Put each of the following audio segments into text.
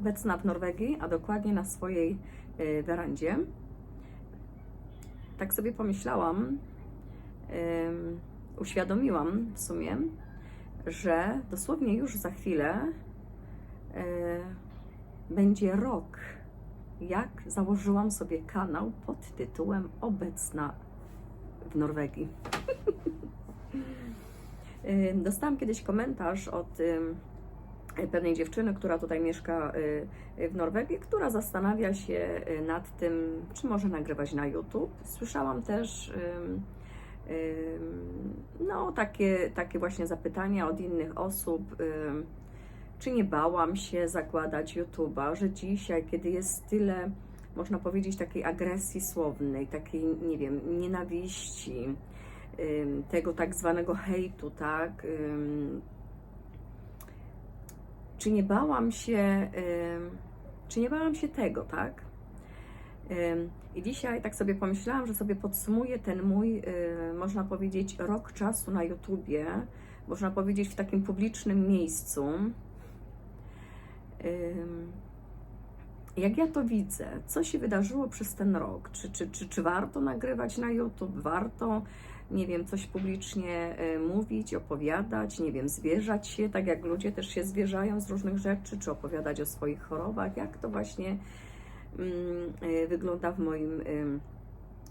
obecna w Norwegii, a dokładnie na swojej y, werandzie. Tak sobie pomyślałam, uświadomiłam w sumie, że dosłownie już za chwilę y, będzie rok, jak założyłam sobie kanał pod tytułem Obecna w Norwegii. Y, Dostałam kiedyś komentarz od pewnej dziewczyny, która tutaj mieszka y, y, w Norwegii, która zastanawia się nad tym, czy może nagrywać na YouTube. Słyszałam też no, takie, takie właśnie zapytania od innych osób, czy nie bałam się zakładać YouTube'a, że dzisiaj, kiedy jest tyle, można powiedzieć, takiej agresji słownej, takiej, nie wiem, nienawiści, tego tak zwanego hejtu, tak? Czy nie bałam się, czy nie bałam się tego, tak? I dzisiaj tak sobie pomyślałam, że sobie podsumuję ten mój, y, można powiedzieć, rok czasu na YouTubie, można powiedzieć w takim publicznym miejscu. Jak ja to widzę, co się wydarzyło przez ten rok? Czy, czy, czy, czy warto nagrywać na YouTube? Warto, nie wiem, coś publicznie y, mówić, opowiadać, nie wiem, zwierzać się, tak jak ludzie też się zwierzają z różnych rzeczy, czy opowiadać o swoich chorobach? Jak to właśnie mm, y, wygląda w moim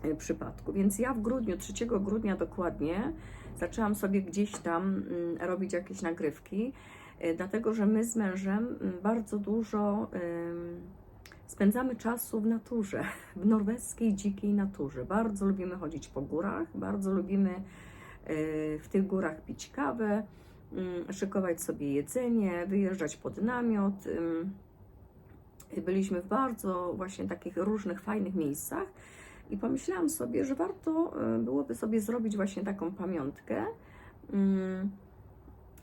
y, przypadku? Więc ja w grudniu, 3 grudnia dokładnie, zaczęłam sobie gdzieś tam mm, robić jakieś nagrywki, dlatego że my z mężem mm, bardzo dużo. Spędzamy czasu w naturze, w norweskiej dzikiej naturze. Bardzo lubimy chodzić po górach, bardzo lubimy e, w tych górach pić kawę, mm, szykować sobie jedzenie, wyjeżdżać pod namiot. Byliśmy w bardzo właśnie takich różnych fajnych miejscach i pomyślałam sobie, że warto e, byłoby sobie zrobić właśnie taką pamiątkę.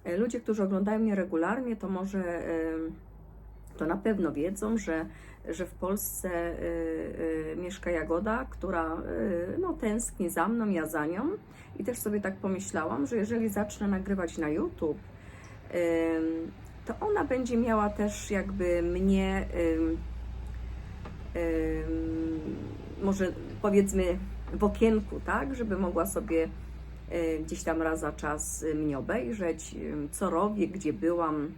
E, Ludzie, którzy oglądają mnie regularnie, to może ym, to na pewno wiedzą, że, że w Polsce y, y, mieszka Jagoda, która y, no, tęskni za mną, ja za nią. I też sobie tak pomyślałam, że jeżeli zacznę nagrywać na YouTube, to ona będzie miała też jakby mnie, może powiedzmy w okienku, tak, żeby mogła sobie gdzieś tam raz za czas mnie obejrzeć, co robię, gdzie byłam.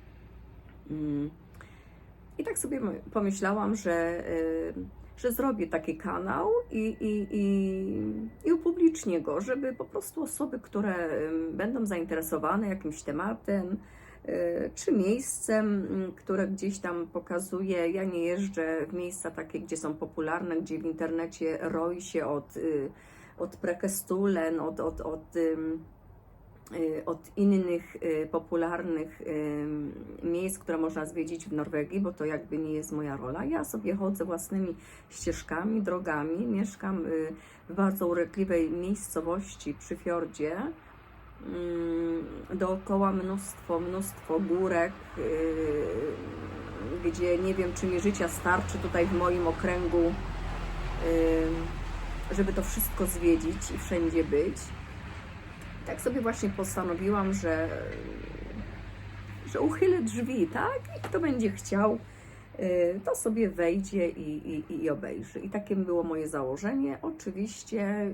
I tak sobie my- pomyślałam, że, y, że zrobię taki kanał i, i, i, i upublicznię go, żeby po prostu osoby, które ym, będą zainteresowane jakimś tematem y, czy miejscem, które gdzieś tam pokazuję. Ja nie jeżdżę w miejsca takie, gdzie są popularne, gdzie w internecie roi się od, y, od Prekestulen, od, od, od y, od innych y, popularnych y, miejsc, które można zwiedzić w Norwegii, bo to jakby nie jest moja rola. Ja sobie chodzę własnymi ścieżkami, drogami. Mieszkam y, w bardzo urokliwej miejscowości przy fiordzie. Mm, Dookoła mnóstwo, mnóstwo górek, y, gdzie nie wiem, czy mi życia starczy tutaj w moim okręgu, y, żeby to wszystko zwiedzić i wszędzie być tak sobie właśnie postanowiłam, że, że uchylę drzwi, tak? I kto będzie chciał, y, to sobie wejdzie i, i, i obejrzy. I takie było moje założenie. Oczywiście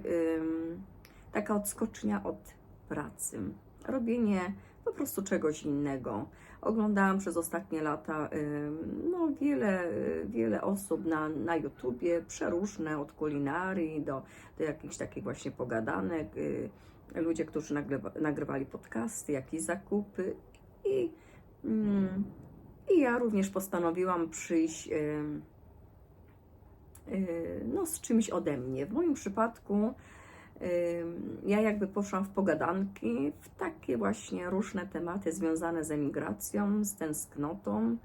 taka odskocznia od pracy. Robienie po prostu czegoś innego. Oglądałam przez ostatnie lata no, wiele, wiele osób na, na YouTubie, przeróżne, od kulinarii do, do jakichś takich właśnie pogadanek. y, ludzie, którzy nagrywa, nagrywali podcasty, jakieś zakupy i, mm, i ja również postanowiłam przyjść no, z czymś ode mnie. W moim przypadku ja jakby poszłam w pogadanki, w takie właśnie różne tematy związane z emigracją, z tęsknotą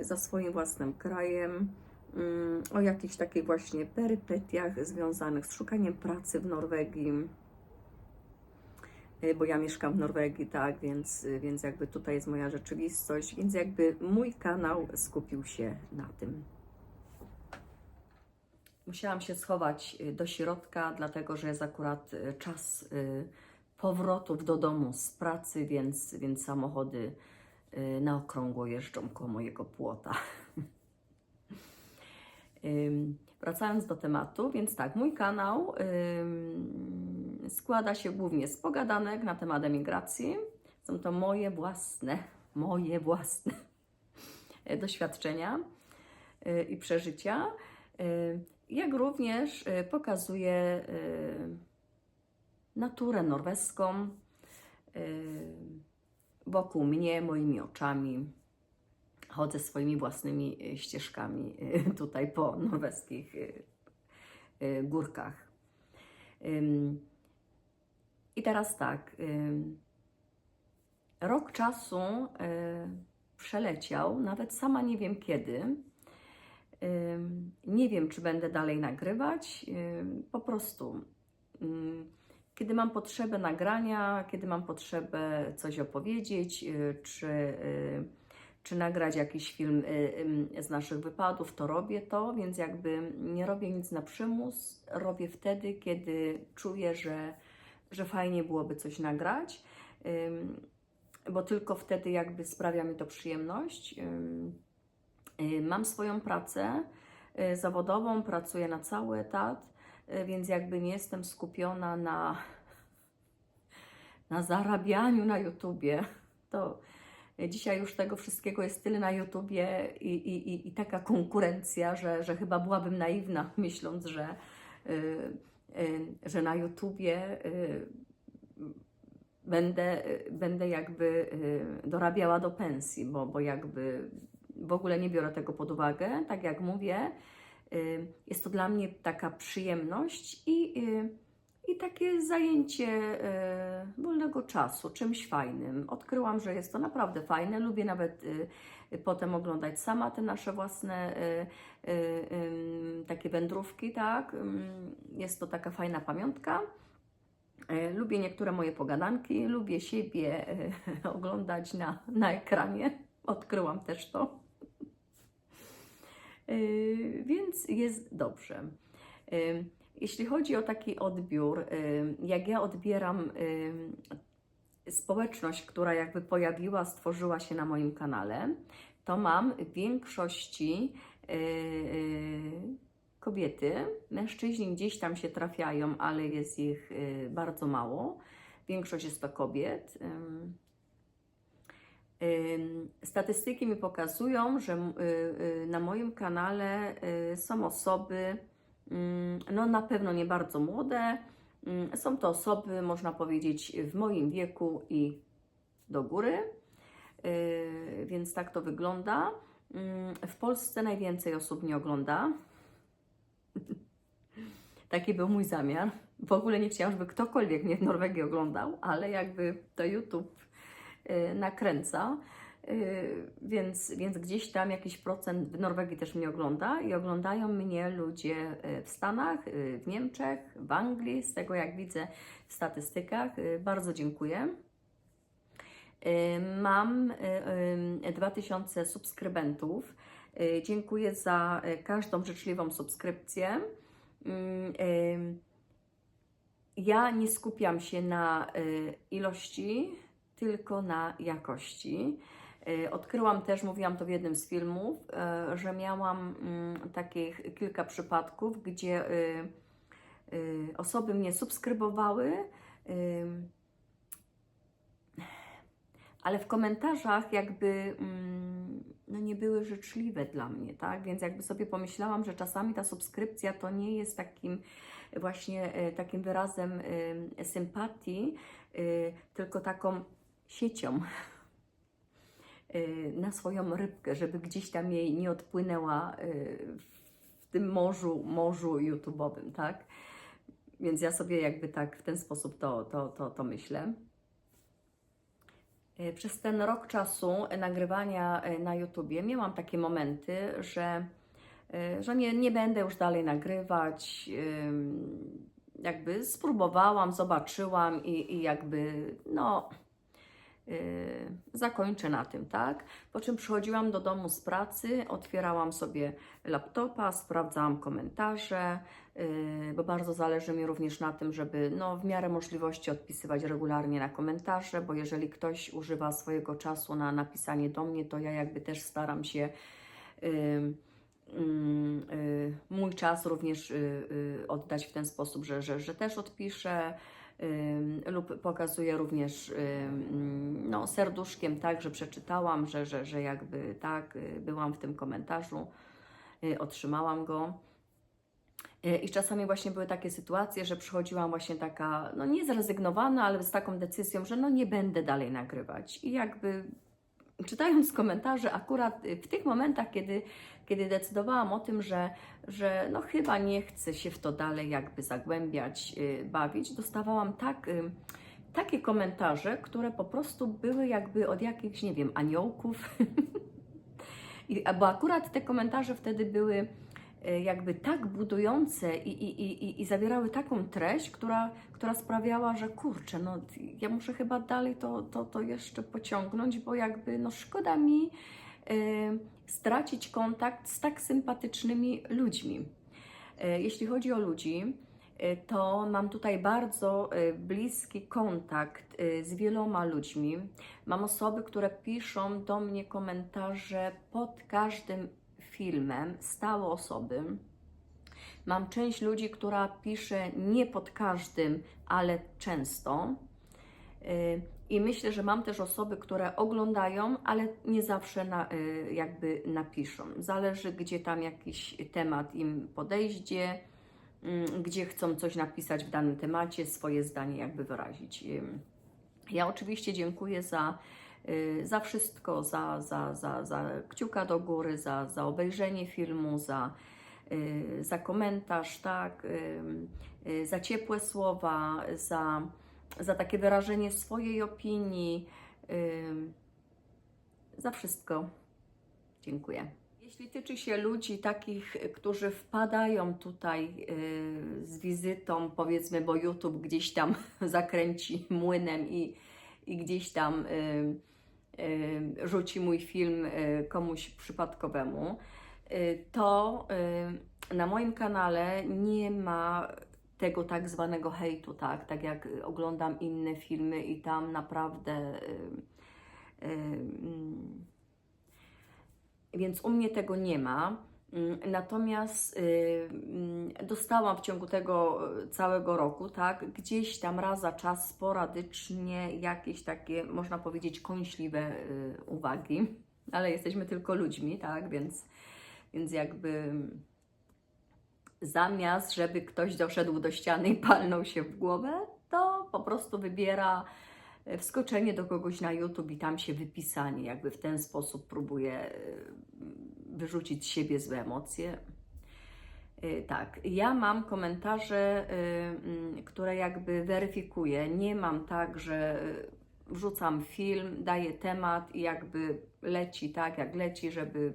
y, za swoim własnym krajem, mm, o jakichś takich właśnie perypetiach związanych z szukaniem pracy w Norwegii, bo ja mieszkam w Norwegii, tak, więc, y, więc jakby tutaj jest moja rzeczywistość, więc jakby mój kanał skupił się na tym. Musiałam się schować y, do środka, dlatego że jest akurat y, czas y, powrotów do domu z pracy, więc, więc samochody y, na okrągło jeżdżą koło mojego płota. Wracając do tematu, więc tak, mój kanał ym, składa się głównie z pogadanek na temat emigracji. Są to moje własne, moje własne doświadczenia y, i przeżycia, y, jak również y, pokazuję y, naturę norweską wokół mnie, moimi oczami. Chodzę swoimi własnymi ścieżkami tutaj po norweskich górkach. I teraz tak. Rok czasu y, przeleciał, nawet sama nie wiem kiedy. Nie wiem, czy będę dalej nagrywać. Po prostu, kiedy mam potrzebę nagrania, kiedy mam potrzebę coś opowiedzieć, y, czy, y, czy nagrać jakiś film z naszych wypadów, to robię to, więc jakby nie robię nic na przymus. Robię wtedy, kiedy czuję, że, że fajnie byłoby coś nagrać. Bo tylko wtedy jakby sprawia mi to przyjemność. Y, Mam swoją pracę y, zawodową, pracuję na cały etat, y, więc jakby nie jestem skupiona na, na zarabianiu na YouTubie. To dzisiaj już tego wszystkiego jest tyle na YouTubie i, i, i, taka konkurencja, że, że chyba byłabym naiwna, myśląc, że, że na YouTubie y, będę, będę jakby y, dorabiała do pensji, bo, bo jakby w ogóle nie biorę tego pod uwagę. Tak jak mówię, y, jest to dla mnie taka przyjemność i, y, i takie zajęcie y, wolnego czasu czymś fajnym. Odkryłam, że jest to naprawdę fajne. Lubię nawet y, potem oglądać sama te nasze własne y, y, takie wędrówki, tak. Jest to taka fajna pamiątka. E, Lubię niektóre moje pogadanki, lubię siebie e, oglądać na, na ekranie. Odkryłam też to. E, Więc jest dobrze. Jeśli chodzi o taki odbiór, jak ja odbieram społeczność, która jakby pojawiła, stworzyła się na moim kanale, to mam w większości e, kobiety. Mężczyźni gdzieś tam się trafiają, ale jest ich y, bardzo mało. Większość jest to kobiet. Ym, Statystyki mi pokazują, że y, y, na moim kanale są osoby, ym, no na pewno nie bardzo młode. Ym, Są to osoby, można powiedzieć, w moim wieku i do góry. Y, Więc tak to wygląda. Ym, W Polsce najwięcej osób nie ogląda. Taki był mój zamiar. W ogóle nie chciałam, żeby ktokolwiek mnie w Norwegii oglądał, ale jakby to YouTube y, nakręca, więc, więc gdzieś tam jakiś procent w Norwegii też mnie ogląda i oglądają mnie ludzie y, w Stanach, y, w Niemczech, w Anglii, z tego jak widzę w statystykach. Y, Bardzo dziękuję. Y, Mam y, y, 2000 subskrybentów. Y, Dziękuję za y, każdą życzliwą subskrypcję. Mm, Ja nie skupiam się na y, ilości, tylko na jakości. Y, Odkryłam też, mówiłam to w jednym z filmów, y, że miałam mm, takich kilka przypadków, gdzie y, osoby mnie subskrybowały, ale w komentarzach jakby mm, no nie były życzliwe dla mnie, tak? Więc jakby sobie pomyślałam, że czasami ta subskrypcja to nie jest takim właśnie takim wyrazem sympatii, tylko taką siecią na swoją rybkę, żeby gdzieś tam jej nie odpłynęła e, w tym morzu, morzu YouTube'owym, tak? Więc ja sobie jakby tak w ten sposób to, to, to, to myślę. E, Przez ten rok czasu nagrywania na YouTubie miałam takie momenty, że, że nie, nie będę już dalej nagrywać. Jakby spróbowałam, zobaczyłam i, i jakby no yy, zakończę na tym, tak? Po czym przychodziłam do domu z pracy, otwierałam sobie laptopa, sprawdzałam komentarze, yy, bo bardzo zależy mi również na tym, żeby no, w miarę możliwości odpisywać regularnie na komentarze, bo jeżeli ktoś używa swojego czasu na napisanie do mnie, to ja jakby też staram się yy, mm, y, mój czas również y, y, oddać w ten sposób, że, że, że też odpiszę y, lub pokazuję również no, serduszkiem, tak, że przeczytałam, że, że, że jakby tak, y, byłam w tym komentarzu, y, otrzymałam go. Y, I czasami właśnie były takie sytuacje, że przychodziłam właśnie taka, no nie zrezygnowana, ale z taką decyzją, że no nie będę dalej nagrywać. I jakby czytając komentarze, akurat y, w tych momentach, kiedy, kiedy decydowałam o tym, że, że no chyba nie chcę się w to dalej jakby zagłębiać, yy, bawić, dostawałam tak, y, takie komentarze, które po prostu były jakby od jakichś, nie wiem, aniołków. I, bo akurat te komentarze wtedy były y, jakby tak budujące i, i, i, i- i zawierały taką treść, która, która sprawiała, że kurczę, no ja muszę chyba dalej to, to, to jeszcze pociągnąć, bo jakby no szkoda mi y, stracić kontakt z tak sympatycznymi ludźmi. Y, jeśli chodzi o ludzi, y, to mam tutaj bardzo y, bliski kontakt y, z wieloma ludźmi. Mam osoby, które piszą do mnie komentarze pod każdym filmem, stałe osoby. Mam część ludzi, która pisze nie pod każdym, ale często. Y, I myślę, że mam też osoby, które oglądają, ale nie zawsze na, y, jakby napiszą. Zależy, gdzie tam jakiś temat im podejdzie, mm, gdzie chcą coś napisać w danym temacie, swoje zdanie jakby wyrazić. Ym, Ja oczywiście dziękuję za, y, za wszystko, za, za, za, za kciuka do góry, za, za obejrzenie filmu, za, y, za komentarz, tak, y, za ciepłe słowa, za, za takie wyrażenie swojej opinii, za wszystko. Dziękuję. Jeśli tyczy się ludzi takich, którzy wpadają tutaj y, z wizytą, powiedzmy, bo YouTube gdzieś tam zakręci młynem i, i gdzieś tam y, y, rzuci mój film y, komuś przypadkowemu, y, to y, na moim kanale nie ma tego tak zwanego hejtu, tak, tak jak oglądam inne filmy i tam naprawdę y, y, mm, więc u mnie tego nie ma. Mm, Natomiast y, mm, dostałam w ciągu tego całego roku, tak, gdzieś tam raz za czas sporadycznie jakieś takie, można powiedzieć, kąśliwe y, uwagi, ale jesteśmy tylko ludźmi, tak, więc, więc jakby zamiast, żeby ktoś doszedł do ściany i palnął się w głowę, to po prostu wybiera wskoczenie do kogoś na YouTube i tam się wypisanie, jakby w ten sposób próbuje e, wyrzucić z siebie złe emocje. E, Tak, ja mam komentarze, które jakby weryfikuję. Nie mam tak, że wrzucam film, daję temat i jakby leci tak, jak leci, żeby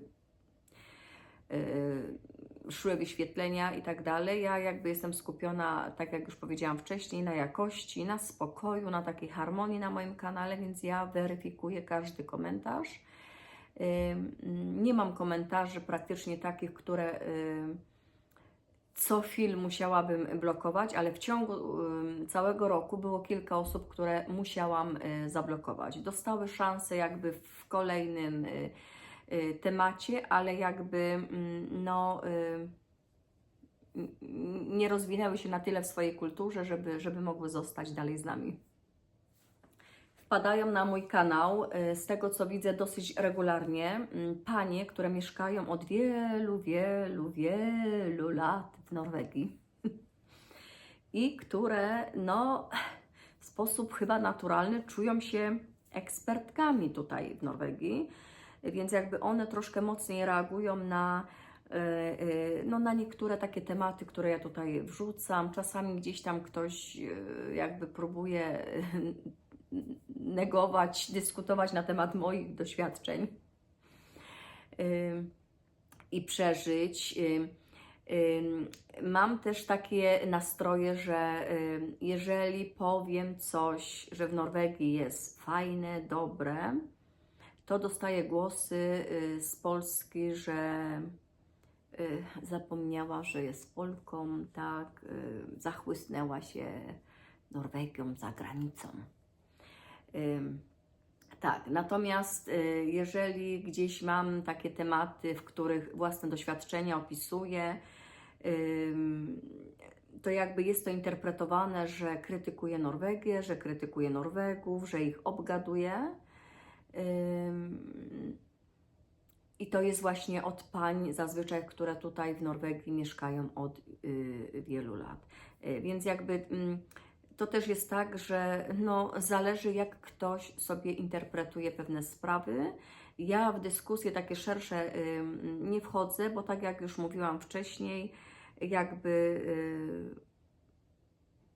szły wyświetlenia i tak dalej. Ja jakby jestem skupiona, tak jak już powiedziałam wcześniej, na jakości, na spokoju, na takiej harmonii na moim kanale, więc ja weryfikuję każdy komentarz. Nie mam komentarzy praktycznie takich, które co film musiałabym blokować, ale w ciągu całego roku było kilka osób, które musiałam y, zablokować. Dostały szansę jakby w kolejnym y, temacie, ale jakby mm, no, y, nie rozwinęły się na tyle w swojej kulturze, żeby, żeby mogły zostać dalej z nami. Wpadają na mój kanał, y, z tego co widzę dosyć regularnie, mm, panie, które mieszkają od wielu, wielu, wielu lat w Norwegii i które no, w sposób chyba naturalny czują się ekspertkami tutaj w Norwegii, więc jakby one troszkę mocniej reagują na, y, y, no, na niektóre takie tematy, które ja tutaj wrzucam. Czasami gdzieś tam ktoś y, jakby próbuje negować, dyskutować na temat moich doświadczeń i przeżyć. Mam też takie nastroje, że jeżeli powiem coś, że w Norwegii jest fajne, dobre, to dostaję głosy y, z Polski, że y, zapomniała, że jest Polką, tak, y, zachłysnęła się Norwegią za granicą. Tak, natomiast jeżeli gdzieś mam takie tematy, w których własne doświadczenia opisuję, to jakby jest to interpretowane, że krytykuję Norwegię, że krytykuję Norwegów, że ich obgaduję. I to jest właśnie od pań zazwyczaj, które tutaj w Norwegii mieszkają od y, wielu lat. Y, więc jakby mm, to też jest tak, że no, zależy jak ktoś sobie interpretuje pewne sprawy. Ja w dyskusje takie szersze ym, nie wchodzę, bo tak jak już mówiłam wcześniej, jakby y,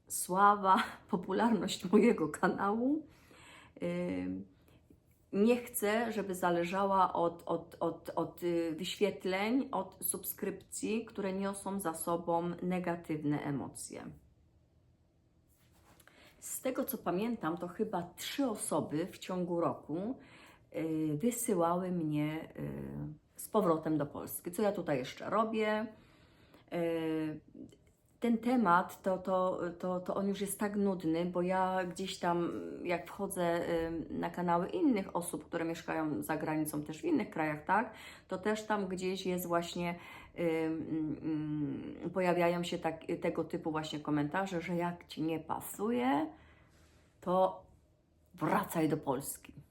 sława, popularność mojego kanału nie chcę, żeby zależała od, od, od, od y, wyświetleń, od subskrypcji, które niosą za sobą negatywne emocje. Z tego co pamiętam, to chyba trzy osoby w ciągu roku y, wysyłały mnie y, z powrotem do Polski. Co ja tutaj jeszcze robię? Ten temat, to, to, to, to on już jest tak nudny, bo ja gdzieś tam, jak wchodzę na kanały innych osób, które mieszkają za granicą, też w innych krajach, tak, to też tam gdzieś jest właśnie, pojawiają się tak, tego typu właśnie komentarze, że jak Ci nie pasuje, to wracaj do Polski.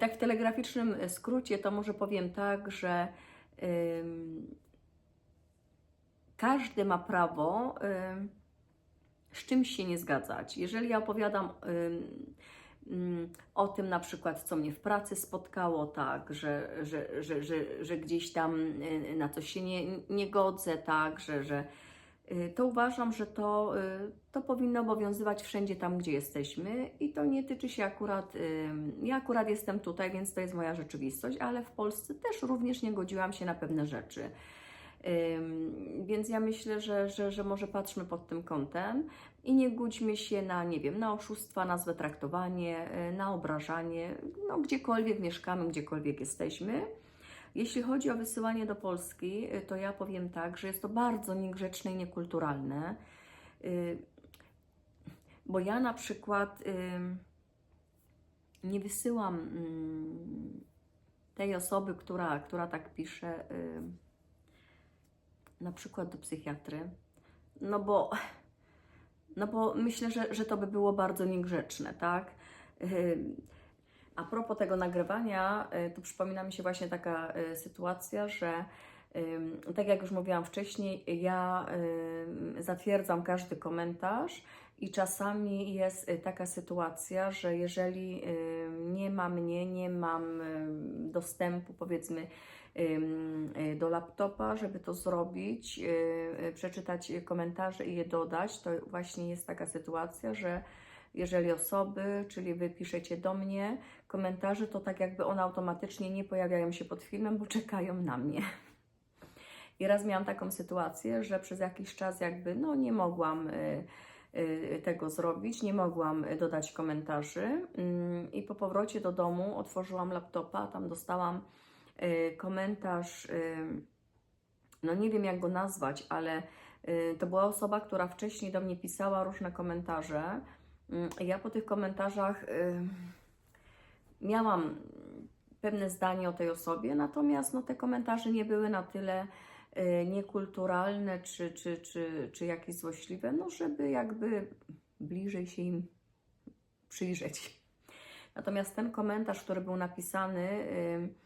Tak w telegraficznym skrócie to może powiem tak, że każdy ma prawo ym, z czymś się nie zgadzać. Jeżeli ja opowiadam ym, ym, o tym na przykład, co mnie w pracy spotkało, tak, że, że, że, że, że gdzieś tam y, na coś się nie, nie godzę, tak, że, że y, to uważam, że to, y, to powinno obowiązywać wszędzie tam, gdzie jesteśmy i to nie tyczy się akurat, ja akurat jestem tutaj, więc to jest moja rzeczywistość, ale w Polsce też również nie godziłam się na pewne rzeczy. Więc ja myślę, że, że, że może patrzmy pod tym kątem i nie gódźmy się na, nie wiem, na oszustwa, na złe traktowanie, y, na obrażanie, no gdziekolwiek mieszkamy, gdziekolwiek jesteśmy. Jeśli chodzi o wysyłanie do Polski, y, to ja powiem tak, że jest to bardzo niegrzeczne i niekulturalne, y, bo ja na przykład nie wysyłam mm, tej osoby, która, która tak pisze, na przykład do psychiatry, no bo, no bo myślę, że, że to by było bardzo niegrzeczne, tak? A propos tego nagrywania, y, to przypomina mi się właśnie taka y, sytuacja, że ym, tak jak już mówiłam wcześniej, ja zatwierdzam każdy komentarz i czasami jest y, taka sytuacja, że jeżeli nie ma mnie, nie mam dostępu powiedzmy y, do laptopa, żeby to zrobić, y, y, przeczytać komentarze i je dodać, to właśnie jest taka sytuacja, że jeżeli osoby, czyli wy piszecie do mnie komentarze, to tak jakby one automatycznie nie pojawiają się pod filmem, bo czekają na mnie. I raz miałam taką sytuację, że przez jakiś czas jakby no nie mogłam tego zrobić, nie mogłam dodać komentarzy Mm, i po powrocie do domu otworzyłam laptopa, tam dostałam komentarz, y, no nie wiem jak go nazwać, ale y, to była osoba, która wcześniej do mnie pisała różne komentarze. Mm, Ja po tych komentarzach y, miałam pewne zdanie o tej osobie, natomiast no, te komentarze nie były na tyle y, niekulturalne czy, czy, czy, czy jakieś złośliwe, no żeby jakby bliżej się im przyjrzeć. Natomiast ten komentarz, który był napisany, y, y,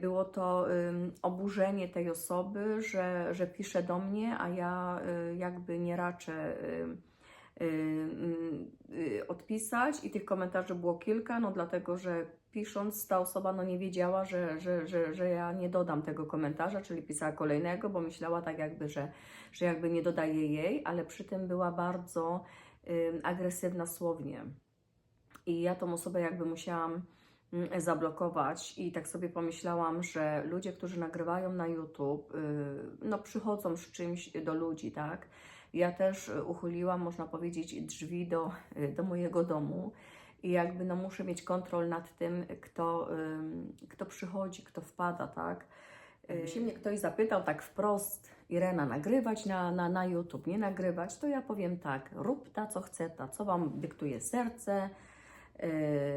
było to y, oburzenie tej osoby, że, że pisze do mnie, a ja y, jakby nie raczę y, y, y, odpisać i tych komentarzy było kilka, no dlatego, że pisząc ta osoba no nie wiedziała, że, że, że, że ja nie dodam tego komentarza, czyli pisała kolejnego, bo myślała tak jakby, że, że jakby nie dodaję jej, ale przy tym była bardzo y, agresywna słownie. I ja tą osobę jakby musiałam zablokować i tak sobie pomyślałam, że ludzie, którzy nagrywają na YouTube, y, no przychodzą z czymś do ludzi, tak? Ja też y, uchyliłam, można powiedzieć, drzwi do, y, do mojego domu i jakby no muszę mieć kontrol nad tym, kto, kto przychodzi, kto wpada, tak? Się mnie ktoś zapytał tak wprost, Irena, nagrywać na, na, na YouTube, nie nagrywać, to ja powiem tak, rób ta, co chce, ta, co Wam dyktuje serce,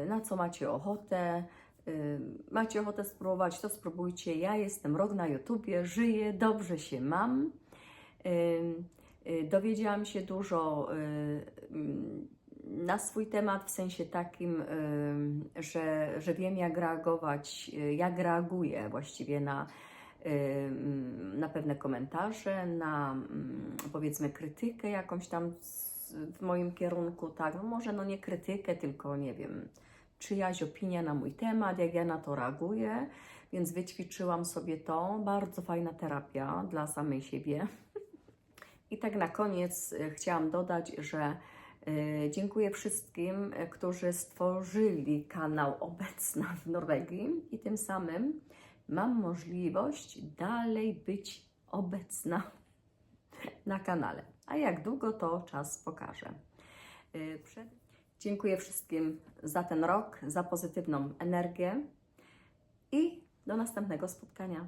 na co macie ochotę, yy, macie ochotę spróbować, to spróbujcie. Ja jestem rok na YouTubie, żyję, dobrze się mam. Yy, dowiedziałam się dużo yy, na swój temat, w sensie takim, że, że wiem, jak reagować, jak reaguję właściwie na, yy, na pewne komentarze, na mm, powiedzmy krytykę jakąś tam w moim kierunku, tak, no może no nie krytykę, tylko nie wiem, czyjaś opinia na mój temat, jak ja na to reaguję, więc wyćwiczyłam sobie to. Bardzo fajna terapia dla samej siebie. I tak na koniec e, chciałam dodać, że e, dziękuję wszystkim, e, którzy stworzyli kanał Obecna w Norwegii i tym samym mam możliwość dalej być obecna na kanale. A jak długo to czas pokaże. Przed... Dziękuję wszystkim za ten rok, za pozytywną energię i do następnego spotkania.